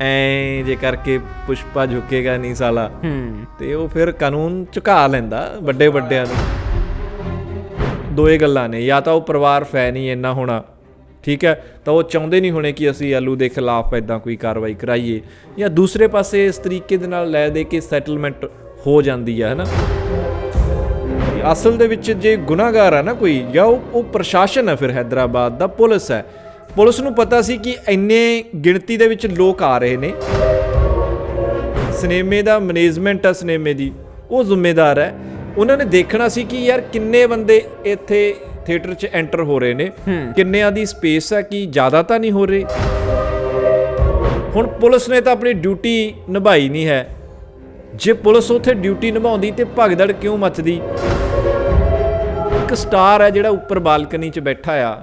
ਐ ਜੇ ਕਰਕੇ ਪੁਸ਼ਪਾ ਝੁਕੇਗਾ ਨਹੀਂ ਸਾਲਾ। ਤੇ ਉਹ ਫਿਰ ਕਾਨੂੰਨ ਝੁਕਾ ਲੈਂਦਾ ਵੱਡੇ ਵੱਡਿਆਂ ਨੂੰ। ਦੋਏ ਗੱਲਾਂ ਨੇ ਜਾਂ ਤਾਂ ਉਹ ਪਰਿਵਾਰ ਫੈਨ ਹੀ ਇੰਨਾ ਹੋਣਾ ਠੀਕ ਹੈ? ਤਾਂ ਉਹ ਚਾਹੁੰਦੇ ਨਹੀਂ ਹੋਣੇ ਕਿ ਅਸੀਂ ਆਲੂ ਦੇ ਖਿਲਾਫ ਐਦਾਂ ਕੋਈ ਕਾਰਵਾਈ ਕਰਾਈਏ। ਜਾਂ ਦੂਸਰੇ ਪਾਸੇ ਇਸ ਤਰੀਕੇ ਦੇ ਨਾਲ ਲੈ ਦੇ ਕੇ ਸੈਟਲਮੈਂਟ ਹੋ ਜਾਂਦੀ ਹੈ ਹਨਾ? ਅਸਲ ਦੇ ਵਿੱਚ ਜੇ ਗੁਨਾਹਗਾਰ ਆ ਨਾ ਕੋਈ ਜਾਂ ਉਹ ਪ੍ਰਸ਼ਾਸਨ ਹੈ ਫਿਰ ਹైదరాబాద్ ਦਾ ਪੁਲਿਸ ਹੈ ਪੁਲਿਸ ਨੂੰ ਪਤਾ ਸੀ ਕਿ ਇੰਨੇ ਗਿਣਤੀ ਦੇ ਵਿੱਚ ਲੋਕ ਆ ਰਹੇ ਨੇ। ਸਿਨੇਮੇ ਦਾ ਮੈਨੇਜਮੈਂਟ ਆ ਸਿਨੇਮੇ ਦੀ ਉਹ ਜ਼ਿੰਮੇਦਾਰ ਹੈ। ਉਹਨਾਂ ਨੇ ਦੇਖਣਾ ਸੀ ਕਿ ਯਾਰ ਕਿੰਨੇ ਬੰਦੇ ਇੱਥੇ ਥੀਏਟਰ 'ਚ ਐਂਟਰ ਹੋ ਰਹੇ ਨੇ। ਕਿੰਨਿਆਂ ਦੀ ਸਪੇਸ ਹੈ ਕਿ ਜ਼ਿਆਦਾ ਤਾਂ ਨਹੀਂ ਹੋ ਰਹੇ। ਹੁਣ ਪੁਲਿਸ ਨੇ ਤਾਂ ਆਪਣੀ ਡਿਊਟੀ ਨਿਭਾਈ ਨਹੀਂ ਹੈ। ਜੇ ਪੁਲਿਸ ਉੱਥੇ ਡਿਊਟੀ ਨਿਭਾਉਂਦੀ ਤੇ ਭਗਦੜ ਕਿਉਂ ਮਚਦੀ? ਇੱਕ ਸਟਾਰ ਹੈ ਜਿਹੜਾ ਉੱਪਰ ਬਾਲਕਨੀ 'ਚ ਬੈਠਾ ਆ।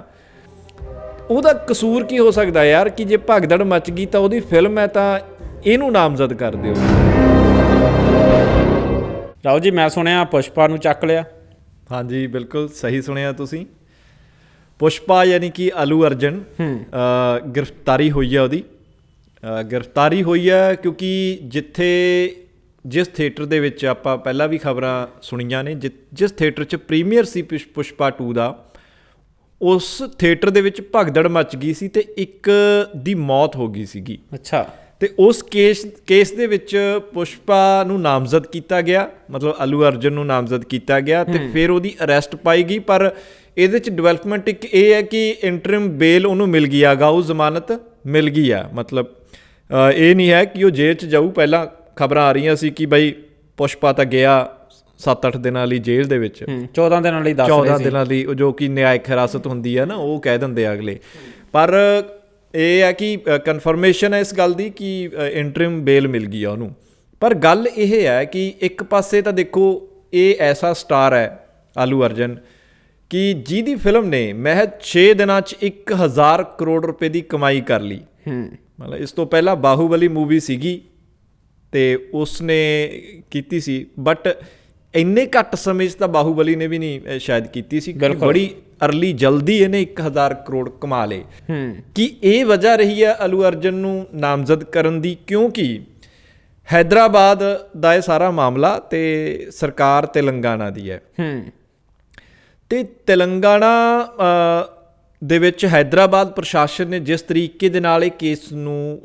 ਉਹਦਾ ਕਸੂਰ ਕੀ ਹੋ ਸਕਦਾ ਯਾਰ ਕਿ ਜੇ ਭਗਦੜ ਮਚ ਗਈ ਤਾਂ ਉਹਦੀ ਫਿਲਮ ਹੈ ਤਾਂ ਇਹਨੂੰ ਨਾਮਜ਼ਦ ਕਰ ਦਿਓ। ਰਾਓ ਜੀ ਮੈਂ ਸੁਣਿਆ ਪੁਸ਼ਪਾ ਨੂੰ ਚੱਕ ਲਿਆ। ਹਾਂਜੀ ਬਿਲਕੁਲ ਸਹੀ ਸੁਣਿਆ ਤੁਸੀਂ। ਪੁਸ਼ਪਾ ਯਾਨੀ ਕਿ ਅਲੂ ਅਰਜਨ ਗ੍ਰਿਫਤਾਰੀ ਹੋਈ ਹੈ ਉਹਦੀ। ਗ੍ਰਿਫਤਾਰੀ ਹੋਈ ਹੈ ਕਿਉਂਕਿ ਜਿੱਥੇ ਜਿਸ ਥੀਏਟਰ ਦੇ ਵਿੱਚ ਆਪਾਂ ਪਹਿਲਾਂ ਵੀ ਖਬਰਾਂ ਸੁਣੀਆਂ ਨੇ ਜਿ- ਜਿਸ ਥੀਏਟਰ 'ਚ ਪ੍ਰੀਮੀਅਰ ਸੀ ਪੁਸ਼- ਪੁਸ਼ਪਾ 2 ਦਾ ਉਸ ਥੀਏਟਰ ਦੇ ਵਿੱਚ ਭਗਦੜ ਮਚ ਗਈ ਸੀ ਤੇ ਇੱਕ ਦੀ ਮੌਤ ਹੋ ਗਈ ਸੀਗੀ। ਅੱਛਾ। ਤੇ ਉਸ ਕੇਸ ਕੇਸ ਦੇ ਵਿੱਚ ਪੁਸ਼ਪਾ ਨੂੰ ਨਾਮਜ਼ਦ ਕੀਤਾ ਗਿਆ ਮਤਲਬ ਅਲੂ ਅਰਜਨ ਨੂੰ ਨਾਮਜ਼ਦ ਕੀਤਾ ਗਿਆ ਤੇ ਫਿਰ ਉਹਦੀ ਅਰੈਸਟ ਪਾਈ ਗਈ ਪਰ ਇਹਦੇ ਚ ਡਿਵੈਲਪਮੈਂਟ ਇੱਕ ਇਹ ਹੈ ਕਿ ਇੰਟਰਿਮ ਬੇਲ ਉਹਨੂੰ ਮਿਲ ਗਈ ਆ ਗਾਉ ਜ਼ਮਾਨਤ ਮਿਲ ਗਈ ਆ ਮਤਲਬ ਇਹ ਨਹੀਂ ਹੈ ਕਿ ਉਹ ਜੇਲ੍ਹ ਚ ਜਾਊ ਪਹਿਲਾਂ ਖਬਰਾਂ ਆ ਰਹੀਆਂ ਸੀ ਕਿ ਬਈ ਪੁਸ਼ਪਾ ਤਾਂ ਗਿਆ 7-8 ਦਿਨਾਂ ਲਈ ਜੇਲ੍ਹ ਦੇ ਵਿੱਚ। ਹੂੰ 14 ਦਿਨਾਂ ਲਈ ਦੱਸ 14 ਰਹੇ ਸੀ। ਦਿਨਾਂ ਲਈ ਜੋ ਕਿ ਨਿਆਇਕ ਹਿਰਾਸਤ ਹੁੰਦੀ ਹੈ ਨਾ ਉਹ ਕਹਿ ਦਿੰਦੇ ਆ ਅਗਲੇ। ਪਰ ਇਹ ਹੈ ਕਿ ਕਨਫਰਮੇਸ਼ਨ ਹੈ ਇਸ ਗੱਲ ਦੀ ਕਿ ਇੰਟਰਿਮ ਬੇਲ ਮਿਲ ਗਈ ਆ ਉਹਨੂੰ। ਪਰ ਗੱਲ ਇਹ ਹੈ ਕਿ ਇੱਕ ਪਾਸੇ ਤਾਂ ਦੇਖੋ ਇਹ ਐਸਾ ਸਟਾਰ ਹੈ ਆਲੂ ਅਰਜਨ ਕਿ ਜਿਹਦੀ ਫਿਲਮ ਨੇ ਮਹਿਜ 6 ਦਿਨਾਂ 'ਚ 1000 ਕਰੋੜ ਰੁਪਏ ਦੀ ਕਮਾਈ ਕਰ ਲਈ। ਹੂੰ। ਮਤਲਬ ਇਸ ਤੋਂ ਪਹਿਲਾਂ ਬਾਹੂਬਲੀ ਮੂਵੀ ਸੀਗੀ ਤੇ ਉਸਨੇ ਕੀਤੀ ਸੀ ਬਟ ਇੰਨੇ ਘੱਟ ਸਮੇਂ 'ਚ ਤਾਂ ਬਾਹੂਬਲੀ ਨੇ ਵੀ ਨਹੀਂ ਸ਼ਾਇਦ ਕੀਤੀ ਸੀ ਬੜੀ ਅਰਲੀ ਜਲਦੀ ਇਹਨੇ 1000 ਕਰੋੜ ਕਮਾ ਲਏ। ਕਿ ਇਹ ਵਜ੍ਹਾ ਰਹੀ ਹੈ ਅਲੂ ਅਰਜਨ ਨੂੰ ਨਾਮਜ਼ਦ ਕਰਨ ਦੀ? ਕਿਉਂਕਿ ਹైదరాబాద్ ਦਾ ਇਹ ਸਾਰਾ ਮਾਮਲਾ ਤੇ ਸਰਕਾਰ ਤੇਲੰਗਾਨਾ ਦੀ ਹੈ। ਤੇ ਤੇਲੰਗਾਨਾ ਦੇ ਵਿੱਚ ਹైదరాబాద్ ਪ੍ਰਸ਼ਾਸਨ ਨੇ ਜਿਸ ਤਰੀਕੇ ਦੇ ਨਾਲ ਇਹ ਕੇਸ ਨੂੰ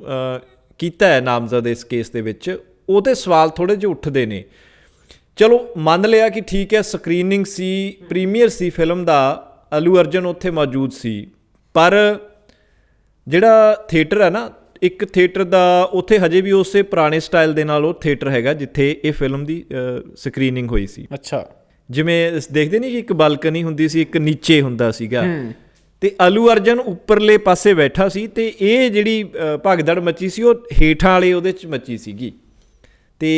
ਕੀਤਾ ਹੈ ਨਾਮਜ਼ਦ ਇਸ ਕੇਸ ਦੇ ਵਿੱਚ ਉਹਦੇ ਸਵਾਲ ਥੋੜੇ ਜਿਹਾ ਉੱਠਦੇ ਨੇ। ਚਲੋ ਮੰਨ ਲਿਆ ਕਿ ਠੀਕ ਹੈ ਸਕਰੀਨਿੰਗ ਸੀ ਪ੍ਰੀਮੀਅਰ ਸੀ ਫਿਲਮ ਦਾ ਅਲੂ ਅਰਜਨ ਉੱਥੇ ਮੌਜੂਦ ਸੀ। ਪਰ ਜਿਹੜਾ ਥੀਏਟਰ ਹੈ ਨਾ ਇੱਕ ਥੀਏਟਰ ਦਾ ਉੱਥੇ ਹਜੇ ਵੀ ਉਸੇ ਪੁਰਾਣੇ ਸਟਾਈਲ ਦੇ ਨਾਲ ਉਹ ਥੀਏਟਰ ਹੈਗਾ ਜਿੱਥੇ ਇਹ ਫਿਲਮ ਦੀ ਸਕਰੀਨਿੰਗ ਹੋਈ ਸੀ। ਅੱਛਾ। ਜਿਵੇਂ ਦੇਖਦੇ ਨਹੀਂ ਕਿ ਇੱਕ ਬਾਲਕਨੀ ਹੁੰਦੀ ਸੀ ਇੱਕ ਨੀਚੇ ਹੁੰਦਾ ਸੀਗਾ। ਤੇ ਅਲੂ ਅਰਜਨ ਉੱਪਰਲੇ ਪਾਸੇ ਬੈਠਾ ਸੀ ਤੇ ਇਹ ਜਿਹੜੀ ਭਗਦੜ ਮੱਚੀ ਸੀ ਉਹ ਹੇਠਾਂ ਵਾਲੇ ਉਹਦੇ ਚ ਮੱਚੀ ਸੀਗੀ। ਤੇ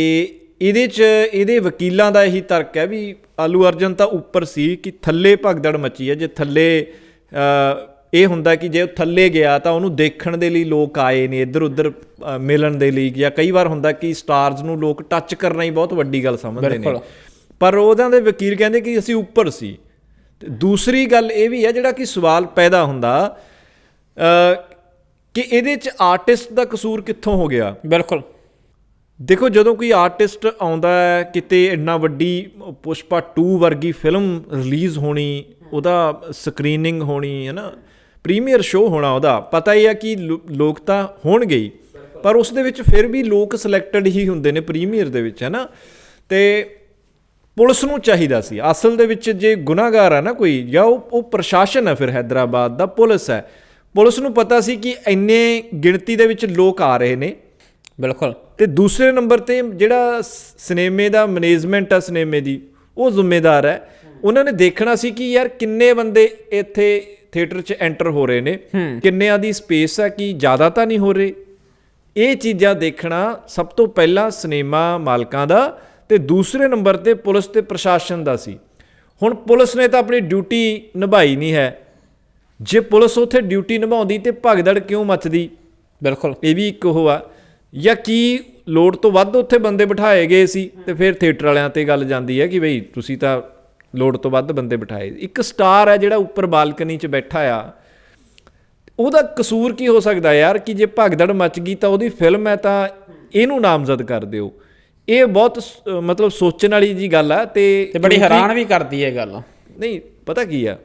ਇਹਦੇ ਚ ਇਹਦੇ ਵਕੀਲਾਂ ਦਾ ਇਹੀ ਤਰਕ ਹੈ ਵੀ ਆਲੂ ਅਰਜਨ ਤਾਂ ਉੱਪਰ ਸੀ ਕਿ ਥੱਲੇ ਭਗਦੜ ਮੱਚੀ ਹੈ। ਜੇ ਥੱਲੇ ਇਹ ਹੁੰਦਾ ਕਿ ਜੇ ਉਹ ਥੱਲੇ ਗਿਆ ਤਾਂ ਉਹਨੂੰ ਦੇਖਣ ਦੇ ਲਈ ਲੋਕ ਆਏ ਨੇ ਇੱਧਰ ਉੱਧਰ ਮਿਲਣ ਦੇ ਲਈ। ਜਾਂ ਕਈ ਵਾਰ ਹੁੰਦਾ ਕਿ ਸਟਾਰਸ ਨੂੰ ਲੋਕ ਟੱਚ ਕਰਨਾ ਹੀ ਬਹੁਤ ਵੱਡੀ ਗੱਲ ਸਮਝਦੇ ਨੇ। ਪਰ ਉਹਨਾਂ ਦੇ ਵਕੀਲ ਕਹਿੰਦੇ ਕਿ ਅਸੀਂ ਉੱਪਰ ਸੀ। ਤੇ ਦੂਸਰੀ ਗੱਲ ਇਹ ਵੀ ਹੈ ਜਿਹੜਾ ਕਿ ਸਵਾਲ ਪੈਦਾ ਹੁੰਦਾ ਕਿ ਇਹਦੇ ਚ ਆਰਟਿਸਟ ਦਾ ਕਸੂਰ ਕਿੱਥੋਂ ਹੋ ਗਿਆ? ਬਿਲਕੁਲ। ਦੇਖੋ, ਜਦੋਂ ਕੋਈ ਆਰਟਿਸਟ ਆਉਂਦਾ ਹੈ, ਕਿਤੇ ਇੰਨਾ ਵੱਡੀ ਪੁਸ਼ਪਾ 2 ਵਰਗੀ ਫਿਲਮ ਰਿਲੀਜ਼ ਹੋਣੀ, ਉਹਦਾ ਸਕਰੀਨਿੰਗ ਹੋਣੀ, ਹੈ ਨਾ? ਪ੍ਰੀਮੀਅਰ ਸ਼ੋਅ ਹੋਣਾ ਉਹਦਾ, ਪਤਾ ਹੀ ਆ ਕਿ ਲੋਕ ਤਾਂ ਹੋਣਗੇ ਹੀ। ਪਰ ਉਸ ਦੇ ਵਿੱਚ ਫਿਰ ਵੀ ਲੋਕ ਸਿਲੈਕਟਡ ਹੀ ਹੁੰਦੇ ਨੇ ਪ੍ਰੀਮੀਅਰ ਦੇ ਵਿੱਚ, ਹੈ ਨਾ? ਤੇ ਪੁਲਿਸ ਨੂੰ ਚਾਹੀਦਾ ਸੀ। ਅਸਲ ਦੇ ਵਿੱਚ ਜੇ ਗੁਨਾਹਗਾਰ ਆ ਨਾ ਕੋਈ, ਜਾਂ ਉਹ ਪ੍ਰਸ਼ਾਸਨ ਹੈ ਫਿਰ ਹైదరాబాద్ ਦਾ, ਪੁਲਿਸ ਹੈ। ਪੁਲਿਸ ਨੂੰ ਪਤਾ ਸੀ ਕਿ ਇੰਨੇ ਗਿਣਤੀ ਦੇ ਵਿੱਚ ਲੋਕ ਆ ਰਹੇ ਨੇ। ਬਿਲਕੁਲ। ਤੇ ਦੂਸਰੇ ਨੰਬਰ ਤੇ ਜਿਹੜਾ ਸਿਨੇਮੇ ਦਾ ਮੈਨੇਜਮੈਂਟ ਆ ਸਿਨੇਮੇ ਦੀ ਉਹ ਜ਼ਿੰਮੇਦਾਰ ਹੈ। ਉਹਨਾਂ ਨੇ ਦੇਖਣਾ ਸੀ ਕਿ ਯਾਰ ਕਿੰਨੇ ਬੰਦੇ ਇੱਥੇ ਥੀਏਟਰ 'ਚ ਐਂਟਰ ਹੋ ਰਹੇ ਨੇ। ਕਿੰਨਿਆਂ ਦੀ ਸਪੇਸ ਹੈ ਕਿ ਜ਼ਿਆਦਾ ਤਾਂ ਨਹੀਂ ਹੋ ਰਹੇ। ਇਹ ਚੀਜ਼ਾਂ ਦੇਖਣਾ ਸਭ ਤੋਂ ਪਹਿਲਾਂ ਸਿਨੇਮਾ ਮਾਲਕਾਂ ਦਾ ਤੇ ਦੂਸਰੇ ਨੰਬਰ ਤੇ ਪੁਲਿਸ ਤੇ ਪ੍ਰਸ਼ਾਸਨ ਦਾ ਸੀ। ਹੁਣ ਪੁਲਿਸ ਨੇ ਤਾਂ ਆਪਣੀ ਡਿਊਟੀ ਨਿਭਾਈ ਨਹੀਂ ਹੈ। ਜੇ ਪੁਲਿਸ ਉੱਥੇ ਡਿਊਟੀ ਨਿਭਾਉਂਦੀ ਤੇ ਭਗਦੜ ਕਿਉਂ ਮਚਦੀ? ਬਿਲਕੁਲ। ਇਹ ਵੀ ਇੱਕ ਉਹ ਆ। ਜਾਂ ਕੀ ਲੋੜ ਤੋਂ ਵੱਧ ਉੱਥੇ ਬੰਦੇ ਬਿਠਾਏ ਗਏ ਸੀ ਤੇ ਫਿਰ ਥੀਏਟਰ ਵਾਲਿਆਂ ਤੇ ਗੱਲ ਜਾਂਦੀ ਹੈ ਕਿ ਬਈ ਤੁਸੀਂ ਤਾਂ ਲੋੜ ਤੋਂ ਵੱਧ ਬੰਦੇ ਬਿਠਾਏ। ਇੱਕ ਸਟਾਰ ਹੈ ਜਿਹੜਾ ਉੱਪਰ ਬਾਲਕਨੀ 'ਚ ਬੈਠਾ ਆ। ਉਹਦਾ ਕਸੂਰ ਕੀ ਹੋ ਸਕਦਾ ਯਾਰ ਕਿ ਜੇ ਭਗਦੜ ਮਚ ਗਈ ਤਾਂ ਉਹਦੀ ਫਿਲਮ ਹੈ ਤਾਂ ਇਹਨੂੰ ਨਾਮਜ਼ਦ ਕਰ ਦਿਓ। ਇਹ ਬਹੁਤ ਮਤਲਬ ਸੋਚਣ ਵਾਲੀ ਜੀ ਗੱਲ ਆ ਤੇ ਤੇ ਬੜੀ ਹੈਰਾਨ ਵੀ ਕਰਦੀ ਹੈ ਗੱਲ। ਨਹੀਂ ਪਤਾ ਕੀ ਆ?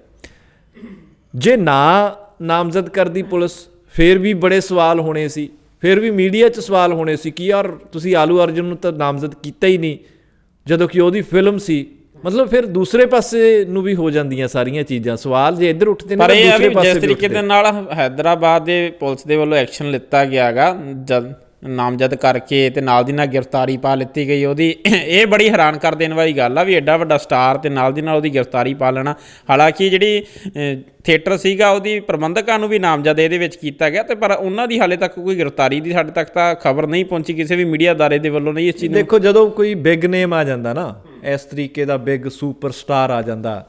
ਜੇ ਨਾ ਨਾਮਜ਼ਦ ਕਰਦੀ ਪੁਲਿਸ ਫੇਰ ਵੀ ਬੜੇ ਸਵਾਲ ਹੋਣੇ ਸੀ। ਫੇਰ ਵੀ ਮੀਡੀਆ 'ਚ ਸਵਾਲ ਹੋਣੇ ਸੀ ਕਿ ਯਾਰ ਤੁਸੀਂ ਆਲੂ ਅਰਜੁਨ ਨੂੰ ਤਾਂ ਨਾਮਜ਼ਦ ਕੀਤਾ ਹੀ ਨਹੀਂ ਜਦੋਂ ਕਿ ਉਹਦੀ ਫਿਲਮ ਸੀ। ਮਤਲਬ ਫਿਰ ਦੂਸਰੇ ਪਾਸੇ ਨੂੰ ਵੀ ਹੋ ਜਾਂਦੀਆਂ ਸਾਰੀਆਂ ਚੀਜ਼ਾਂ। ਸਵਾਲ ਜੇ ਇੱਧਰ ਉੱਠਦੇ ਨੇ ਪਰ ਇਹ ਦੂਸਰੇ ਪਾਸੇ ਜਿਸ ਵੀ ਤਰੀਕੇ ਉੱਠਦੇ। ਦੇ ਨਾਲ ਹੈਦਰਾਬਾਦ ਦੇ ਪੁਲਿਸ ਦੇ ਵੱਲੋਂ ਐਕਸ਼ਨ ਲਿੱਤਾ ਗਿਆਗਾ। ਜਦ ਨਾਮਜ਼ਦ ਕਰਕੇ ਤੇ ਨਾਲ ਦੀ ਨਾਲ ਗ੍ਰਿਫਤਾਰੀ ਪਾ ਲਿੱਤੀ ਗਈ। ਉਹਦੀ ਇਹ ਬੜੀ ਹੈਰਾਨ ਕਰ ਦੇਣ ਵਾਲੀ ਗੱਲ ਆ ਵੀ ਐਡਾ ਵੱਡਾ ਸਟਾਰ ਤੇ ਨਾਲ ਦੀ ਨਾਲ ਉਹਦੀ ਗ੍ਰਿਫਤਾਰੀ ਪਾ ਲੈਣਾ। ਹਾਲਾਂਕਿ ਜਿਹੜੀ ਥੀਏਟਰ ਸੀਗਾ, ਉਹਦੀ ਪ੍ਰਬੰਧਕਾਂ ਨੂੰ ਵੀ ਨਾਮਜ਼ਦ ਇਹਦੇ ਵਿੱਚ ਕੀਤਾ ਗਿਆ ਤੇ ਪਰ ਉਹਨਾਂ ਦੀ ਹਾਲੇ ਤੱਕ ਕੋਈ ਗ੍ਰਿਫਤਾਰੀ ਦੀ ਸਾਡੇ ਤੱਕ ਤਾਂ ਖਬਰ ਨਹੀਂ ਪਹੁੰਚੀ ਕਿਸੇ ਵੀ ਮੀਡੀਆ ਅਦਾਰੇ ਦੇ ਵੱਲੋਂ ਨਹੀਂ ਇਸ ਚੀਜ਼ ਨੂੰ। ਦੇਖੋ, ਜਦੋਂ ਕੋਈ ਬਿਗ ਨੇਮ ਆ ਜਾਂਦਾ ਨਾ, ਇਸ ਤਰੀਕੇ ਦਾ ਬਿਗ ਸੁਪਰਸਟਾਰ ਆ ਜਾਂਦਾ,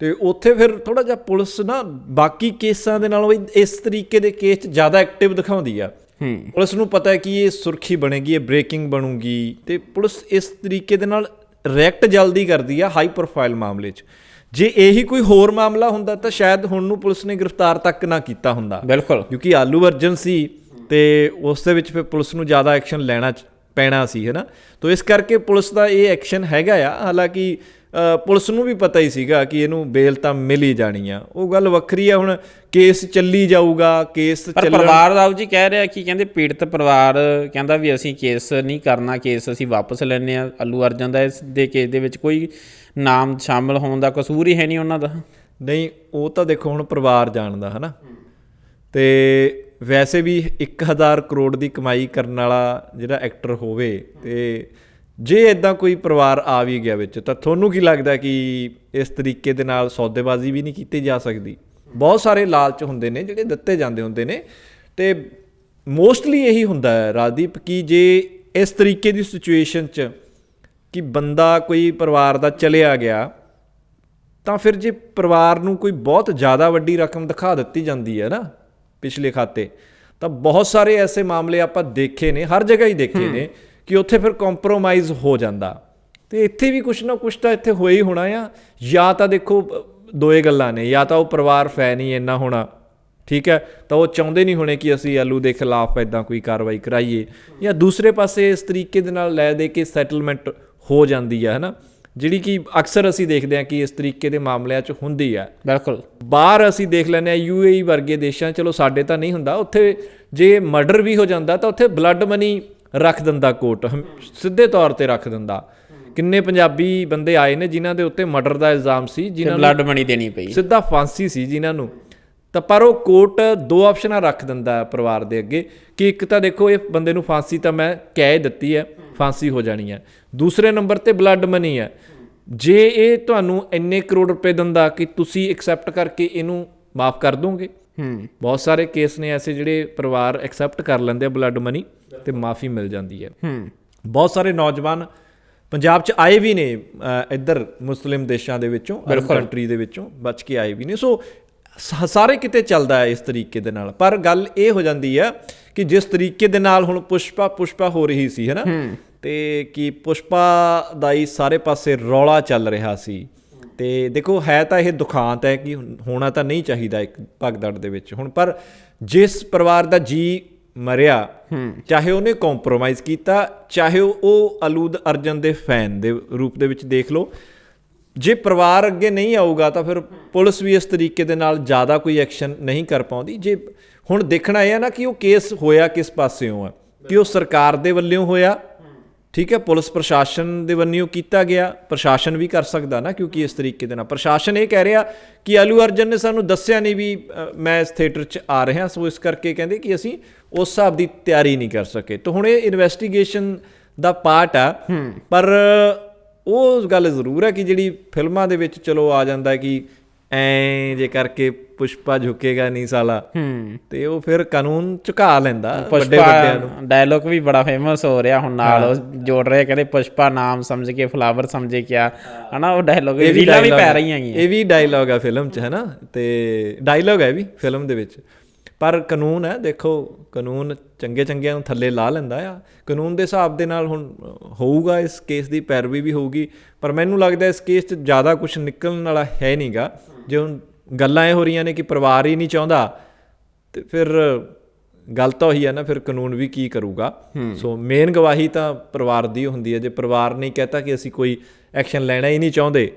ਤੇ ਉੱਥੇ ਫਿਰ ਥੋੜਾ ਜਿਹਾ ਪੁਲਿਸ ਨਾ ਬਾਕੀ ਕੇਸਾਂ ਦੇ ਨਾਲੋਂ ਵੀ ਇਸ ਤਰੀਕੇ ਦੇ ਕੇਸ 'ਚ ਜ਼ਿਆਦਾ ਐਕਟਿਵ ਦਿਖਾਉਂਦੀ ਆ। ਪੁਲਿਸ ਨੂੰ ਪਤਾ ਹੈ ਕਿ ਇਹ ਸੁਰਖੀ ਬਣੇਗੀ ਇਹ ਬ੍ਰੇਕਿੰਗ ਬਣੂਗੀ ਤੇ ਪੁਲਿਸ ਇਸ ਤਰੀਕੇ ਦੇ ਨਾਲ ਰਿਐਕਟ ਜਲਦੀ ਕਰਦੀ ਆ ਹਾਈ ਪ੍ਰੋਫਾਈਲ ਮਾਮਲੇ 'ਚ। ਜੇ ਇਹੀ ਕੋਈ ਹੋਰ ਮਾਮਲਾ ਹੁੰਦਾ ਤਾਂ ਸ਼ਾਇਦ ਹੁਣ ਨੂੰ ਪੁਲਿਸ ਨੇ ਗ੍ਰਿਫਤਾਰ ਤੱਕ ਨਾ ਕੀਤਾ ਹੁੰਦਾ। ਬਿਲਕੁਲ। ਕਿਉਂਕਿ ਆਲੂ ਅਰਜਨ ਸੀ ਤੇ ਉਸ ਦੇ ਵਿੱਚ ਫਿਰ ਪੁਲਿਸ ਨੂੰ ਜ਼ਿਆਦਾ ਐਕਸ਼ਨ ਲੈਣਾ ਪੈਣਾ ਸੀ ਹੈਨਾ? ਤੋ ਇਸ ਕਰਕੇ ਪੁਲਿਸ ਦਾ ਇਹ ਐਕਸ਼ਨ ਹੈਗਾ ਆ। ਹਾਲਾਂਕਿ ਪੁਲਿਸ ਨੂੰ ਵੀ ਪਤਾ ਹੀ ਸੀਗਾ ਕਿ ਇਹਨੂੰ ਬੇਲ ਤਾਂ ਮਿਲ ਹੀ ਜਾਣੀ ਆ। ਉਹ ਗੱਲ ਵੱਖਰੀ ਆ ਹੁਣ ਕੇਸ ਚੱਲੀ ਜਾਊਗਾ ਕੇਸ ਪਰ ਚੱਲਣ ਪਰਿਵਾਰ ਰਾਉ ਜੀ ਕਹਿ ਰਿਹਾ ਕਿ ਕਹਿੰਦੇ ਪੀੜਤ ਪਰਿਵਾਰ ਕਹਿੰਦਾ ਵੀ ਅਸੀਂ ਕੇਸ ਨਹੀਂ ਕਰਨਾ ਕੇਸ ਅਸੀਂ ਵਾਪਸ ਲੈਣੇ ਆ ਅੱਲੂ ਅਰਜਨ ਦਾ ਇਸ ਦੇ ਕੇਸ ਦੇ ਵਿੱਚ ਕੋਈ ਨਾਮ ਸ਼ਾਮਲ ਹੋਣ ਦਾ ਕਸੂਰ ਹੀ ਹੈ ਨਹੀਂ ਉਹਨਾਂ ਦਾ। ਨਹੀਂ ਉਹ ਤਾਂ ਦੇਖੋ ਹੁਣ ਪਰਿਵਾਰ ਜਾਣਦਾ ਹਨਾ? ਤੇ ਵੈਸੇ ਵੀ 1000 ਕਰੋੜ ਦੀ ਕਮਾਈ ਕਰਨ ਵਾਲਾ ਜਿਹੜਾ ਐਕਟਰ ਹੋਵੇ ਤੇ ਜੇ ਇਦਾਂ ਕੋਈ ਪਰਿਵਾਰ ਆ ਵੀ ਗਿਆ ਵਿੱਚ ਤਾਂ ਤੁਹਾਨੂੰ ਕੀ ਲੱਗਦਾ ਕਿ ਇਸ ਤਰੀਕੇ ਦੇ ਨਾਲ ਸੌਦੇਬਾਜ਼ੀ ਵੀ ਨਹੀਂ ਕੀਤੀ ਜਾ ਸਕਦੀ? ਬਹੁਤ ਸਾਰੇ ਲਾਲਚ ਹੁੰਦੇ ਨੇ ਜਿਹੜੇ ਦਿੱਤੇ ਜਾਂਦੇ ਹੁੰਦੇ ਨੇ ਤੇ ਮੋਸਟਲੀ ਇਹੀ ਹੁੰਦਾ ਹੈ ਰਾਜਦੀਪ ਕਿ ਜੇ ਇਸ ਤਰੀਕੇ ਦੀ ਸਿਚੁਏਸ਼ਨ 'ਚ ਕਿ ਬੰਦਾ ਕੋਈ ਪਰਿਵਾਰ ਦਾ ਚਲਿਆ ਗਿਆ ਤਾਂ ਫਿਰ ਜੇ ਪਰਿਵਾਰ ਨੂੰ ਕੋਈ ਬਹੁਤ ਜ਼ਿਆਦਾ ਵੱਡੀ ਰਕਮ ਦਿਖਾ ਦਿੱਤੀ ਜਾਂਦੀ ਹੈ ਨਾ ਪਿਛਲੇ ਖਾਤੇ ਤਾਂ ਬਹੁਤ ਸਾਰੇ ਐਸੇ ਮਾਮਲੇ ਆਪਾਂ ਦੇਖੇ ਨੇ ਹਰ ਜਗ੍ਹਾ ਹੀ ਦੇਖੇ ਨੇ ਕਿ ਉੱਥੇ ਫਿਰ ਕੰਪਰੋਮਾਈਜ਼ ਹੋ ਜਾਂਦਾ। ਤੇ ਇੱਥੇ ਵੀ ਕੁਛ ਨਾ ਕੁਛ ਤਾਂ ਇੱਥੇ ਹੋਇਆ ਹੀ ਹੋਣਾ ਆ। ਜਾਂ ਤਾਂ ਦੇਖੋ ਦੋਏ ਗੱਲਾਂ ਨੇ। ਜਾਂ ਤਾਂ ਉਹ ਪਰਿਵਾਰ ਫੈਨ ਹੀ ਇੰਨਾ ਹੋਣਾ। ਠੀਕ ਹੈ? ਤਾਂ ਉਹ ਚਾਹੁੰਦੇ ਨਹੀਂ ਹੋਣੇ ਕਿ ਅਸੀਂ ਆਲੂ ਦੇ ਖਿਲਾਫ ਇਦਾਂ ਕੋਈ ਕਾਰਵਾਈ ਕਰਾਈਏ। ਜਾਂ ਦੂਸਰੇ ਪਾਸੇ ਇਸ ਤਰੀਕੇ ਦੇ ਨਾਲ ਲੈ ਦੇ ਕੇ ਸੈਟਲਮੈਂਟ ਹੋ ਜਾਂਦੀ ਹੈ ਹਨਾ? ਜਿਹੜੀ ਕਿ ਅਕਸਰ ਅਸੀਂ ਦੇਖਦੇ ਹਾਂ ਕਿ ਇਸ ਤਰੀਕੇ ਦੇ ਮਾਮਲਿਆਂ 'ਚ ਹੁੰਦੀ ਹੈ ਬਿਲਕੁਲ। ਬਾਹਰ ਅਸੀਂ ਦੇਖ ਲੈਂਦੇ ਆ ਯੂਏਈ ਵਰਗੇ ਦੇਸ਼ਾਂ ਚਲੋ ਸਾਡੇ ਤਾਂ ਨਹੀਂ ਹੁੰਦਾ। ਉੱਥੇ ਜੇ ਮਰਡਰ ਵੀ ਹੋ ਜਾਂਦਾ ਤਾਂ ਉੱਥੇ ਬਲੱਡ ਮਨੀ ਰੱਖ ਦਿੰਦਾ ਕੋਰਟ ਸਿੱਧੇ ਤੌਰ ਤੇ ਰੱਖ ਦਿੰਦਾ। ਕਿੰਨੇ ਪੰਜਾਬੀ ਬੰਦੇ ਆਏ ਨੇ ਜਿਨ੍ਹਾਂ ਦੇ ਉੱਤੇ ਮਰਡਰ ਦਾ ਇਲਜ਼ਾਮ ਸੀ ਜਿਨ੍ਹਾਂ ਨੂੰ ਬਲੱਡ ਮਨੀ ਦੇਣੀ ਪਈ। ਸਿੱਧਾ ਫਾਂਸੀ ਸੀ ਜਿਨ੍ਹਾਂ ਨੂੰ। ਤਾਂ ਪਰ ਉਹ ਕੋਰਟ ਦੋ ਆਪਸ਼ਨਾਂ ਰੱਖ ਦਿੰਦਾ ਹੈ ਪਰਿਵਾਰ ਦੇ ਅੱਗੇ ਕਿ ਇੱਕ ਤਾਂ ਦੇਖੋ ਇਹ ਬੰਦੇ ਨੂੰ ਫਾਂਸੀ ਤਾਂ ਮੈਂ ਕਹਿ ਦਿੱਤੀ ਹੈ ਫਾਂਸੀ ਹੋ ਜਾਣੀ ਹੈ। ਦੂਸਰੇ ਨੰਬਰ ਤੇ ਬਲੱਡ ਮਨੀ ਹੈ। ਜੇ ਇਹ ਤੁਹਾਨੂੰ ਇੰਨੇ ਕਰੋੜ ਰੁਪਏ ਦਿੰਦਾ ਕਿ ਤੁਸੀਂ ਐਕਸੈਪਟ ਕਰਕੇ ਇਹਨੂੰ ਮਾਫ ਕਰ ਦੋਗੇ? ਹੂੰ। ਬਹੁਤ ਸਾਰੇ ਕੇਸ ਨੇ ਐਸੇ ਜਿਹੜੇ ਪਰਿਵਾਰ ਐਕਸੈਪਟ ਕਰ ਲੈਂਦੇ ਆ ਬਲੱਡ ਮਨੀ ਤੇ ਮਾਫੀ ਮਿਲ ਜਾਂਦੀ ਹੈ। ਹੂੰ। ਬਹੁਤ ਸਾਰੇ ਨੌਜਵਾਨ ਪੰਜਾਬ 'ਚ ਆਏ ਵੀ ਨੇ ਇੱਧਰ ਮੁਸਲਿਮ ਦੇਸ਼ਾਂ ਦੇ ਵਿੱਚੋਂ ਅਰਬ ਕੰਟਰੀ ਦੇ ਵਿੱਚੋਂ ਬਚ ਕੇ ਆਏ ਵੀ ਨੇ। ਸੋ ਸ- ਸਾਰੇ ਕਿਤੇ ਚੱਲਦਾ ਹੈ ਇਸ ਤਰੀਕੇ ਦੇ ਨਾਲ। ਪਰ ਗੱਲ ਇਹ ਹੋ ਜਾਂਦੀ ਹੈ ਕਿ ਜਿਸ ਤਰੀਕੇ ਦੇ ਨਾਲ ਹੁਣ ਪੁਸ਼ਪਾ ਪੁਸ਼ਪਾ ਹੋ ਰਹੀ ਸੀ ਹੈਨਾ ਤੇ ਕਿ ਪੁਸ਼ਪਾ ਦਾ ਹੀ ਸਾਰੇ ਪਾਸੇ ਰੌਲਾ ਚੱਲ ਰਿਹਾ ਸੀ। ਤੇ ਦੇਖੋ ਹੈ ਤਾਂ ਇਹ ਦੁਖਾਂਤ ਹੈ ਕਿ ਹੋਣਾ ਤਾਂ ਨਹੀਂ ਚਾਹੀਦਾ ਇੱਕ ਭਗਦੜ ਦੇ ਵਿੱਚ। ਹੁਣ ਪਰ ਜਿਸ ਪਰਿਵਾਰ ਦਾ ਜੀ ਮਰਿਆ ਚਾਹੇ ਉਹਨੇ ਕੰਪਰੋਮਾਈਜ਼ ਕੀਤਾ ਚਾਹੇ ਉਹ- ਅਲੂਦ ਅਰਜਨ ਦੇ ਫੈਨ ਦੇ ਰੂਪ ਦੇ ਵਿੱਚ ਦੇਖ ਲਓ ਜੇ ਪਰਿਵਾਰ ਅੱਗੇ ਨਹੀਂ ਆਊਗਾ ਤਾਂ ਫਿਰ ਪੁਲਿਸ ਵੀ ਇਸ ਤਰੀਕੇ ਦੇ ਨਾਲ ਜ਼ਿਆਦਾ ਕੋਈ ਐਕਸ਼ਨ ਨਹੀਂ ਕਰ ਪਾਉਂਦੀ। ਜੇ ਹੁਣ ਦੇਖਣਾ ਇਹ ਹੈ ਨਾ ਕਿ ਉਹ ਕੇਸ ਹੋਇਆ ਕਿਸ ਪਾਸਿਓਂ ਆ ਕਿ ਉਹ ਸਰਕਾਰ ਦੇ ਵੱਲੋਂ ਹੋਇਆ ਠੀਕ ਹੈ ਪੁਲਿਸ ਪ੍ਰਸ਼ਾਸਨ ਦੇ ਵੱਲੋਂ ਕੀਤਾ ਗਿਆ। ਪ੍ਰਸ਼ਾਸਨ ਵੀ ਕਰ ਸਕਦਾ ਨਾ ਕਿਉਂਕਿ ਇਸ ਤਰੀਕੇ ਦੇ ਨਾਲ। ਪ੍ਰਸ਼ਾਸਨ ਇਹ ਕਹਿ ਰਿਹਾ ਕਿ ਆਲੂ ਅਰਜਨ ਨੇ ਸਾਨੂੰ ਦੱਸਿਆ ਨਹੀਂ ਵੀ ਮੈਂ ਇਸ ਥੀਏਟਰ 'ਚ ਆ ਰਿਹਾ ਸੋ ਇਸ ਕਰਕੇ ਕਹਿੰਦੇ ਕਿ ਅਸੀਂ ਉਸ ਹਿਸਾਬ ਦੀ ਤਿਆਰੀ ਨਹੀਂ ਕਰ ਸਕੇ। ਤਾਂ ਹੁਣ ਇਹ ਇਨਵੈਸਟੀਗੇਸ਼ਨ ਦਾ ਪਾਰਟ ਆ। ਪਰ ਉਹ ਗੱਲ ਜ਼ਰੂਰ ਹੈ ਕਿ ਜਿਹੜੀ ਫਿਲਮਾਂ ਦੇ ਵਿੱਚ ਚਲੋ ਆ ਜਾਂਦਾ ਕਿ ਐ ਜੇ ਕਰਕੇ ਪੁਸ਼ਪਾ ਝੁਕੇਗਾ ਨਹੀਂ ਸਾਲਾ। ਹੂੰ। ਤੇ ਉਹ ਫਿਰ ਕਾਨੂੰਨ ਝੁਕਾ ਲੈਂਦਾ ਵੱਡੇ ਵੱਡਿਆਂ ਨੂੰ। ਡਾਇਲੋਗ ਵੀ ਬੜਾ ਫੇਮਸ ਹੋ ਰਿਹਾ ਹੁਣ ਨਾਲ। ਜੋੜ ਰਹੇ ਕਹਿੰਦੇ ਪੁਸ਼ਪਾ ਨਾਮ ਸਮਝ ਕੇ ਫਲਾਵਰ ਸਮਝੇ ਕਿਆ ਹਨਾ ਉਹ ਡਾਇਲੋਗ ਇਹ ਰੀਲਾਂ ਵੀ ਪੈ। ਰਹੀਆਂ ਹੈਗੀਆਂ। ਇਹ ਵੀ ਡਾਇਲੌਗ ਹੈ ਫਿਲਮ 'ਚ ਹੈ ਨਾ ਤੇ ਡਾਇਲੌਗ ਹੈ ਵੀ ਫਿਲਮ ਦੇ ਵਿੱਚ। ਪਰ ਕਾਨੂੰਨ ਹੈ ਦੇਖੋ ਕਾਨੂੰਨ ਚੰਗੇ ਚੰਗਿਆਂ ਨੂੰ ਥੱਲੇ ਲਾ ਲੈਂਦਾ ਆ। ਕਾਨੂੰਨ ਦੇ ਹਿਸਾਬ ਦੇ ਨਾਲ ਹੁਣ ਹੋਊਗਾ ਇਸ ਕੇਸ ਦੀ ਪੈਰਵੀ ਵੀ ਹੋਊਗੀ। ਪਰ ਮੈਨੂੰ ਲੱਗਦਾ ਇਸ ਕੇਸ 'ਚ ਜ਼ਿਆਦਾ ਕੁਝ ਨਿਕਲਣ ਵਾਲਾ ਹੈ ਨਹੀਂਗਾ ਜੇ ਹੁਣ ਗੱਲਾਂ ਇਹ ਹੋ ਰਹੀਆਂ ਨੇ ਕਿ ਪਰਿਵਾਰ ਹੀ ਨਹੀਂ ਚਾਹੁੰਦਾ। ਤੇ ਫਿਰ ਗੱਲ ਤਾਂ ਉਹੀ ਹੈ ਨਾ ਫਿਰ ਕਾਨੂੰਨ ਵੀ ਕੀ ਕਰੂਗਾ। ਸੋ ਮੇਨ ਗਵਾਹੀ ਤਾਂ ਪਰਿਵਾਰ ਦੀ ਹੁੰਦੀ ਹੈ। ਜੇ ਪਰਿਵਾਰ ਨਹੀਂ ਕਹਤਾ ਕਿ ਅਸੀਂ ਕੋਈ ਐਕਸ਼ਨ ਲੈਣਾ ਹੀ ਨਹੀਂ ਚਾਹੁੰਦੇ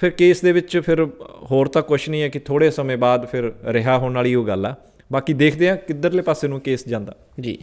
ਫਿਰ ਕੇਸ ਦੇ ਵਿੱਚ ਫਿਰ ਹੋਰ ਤਾਂ ਕੁਝ ਨਹੀਂ ਹੈ ਕਿ ਥੋੜੇ ਸਮੇਂ ਬਾਅਦ ਫਿਰ ਰਿਹਾ ਹੋਣ ਵਾਲੀ ਉਹ ਗੱਲ ਆ। ਬਾਕੀ ਦੇਖਦੇ ਆ ਕਿੱਧਰਲੇ ਪਾਸੇ ਨੂੰ ਕੇਸ ਜਾਂਦਾ। ਜੀ।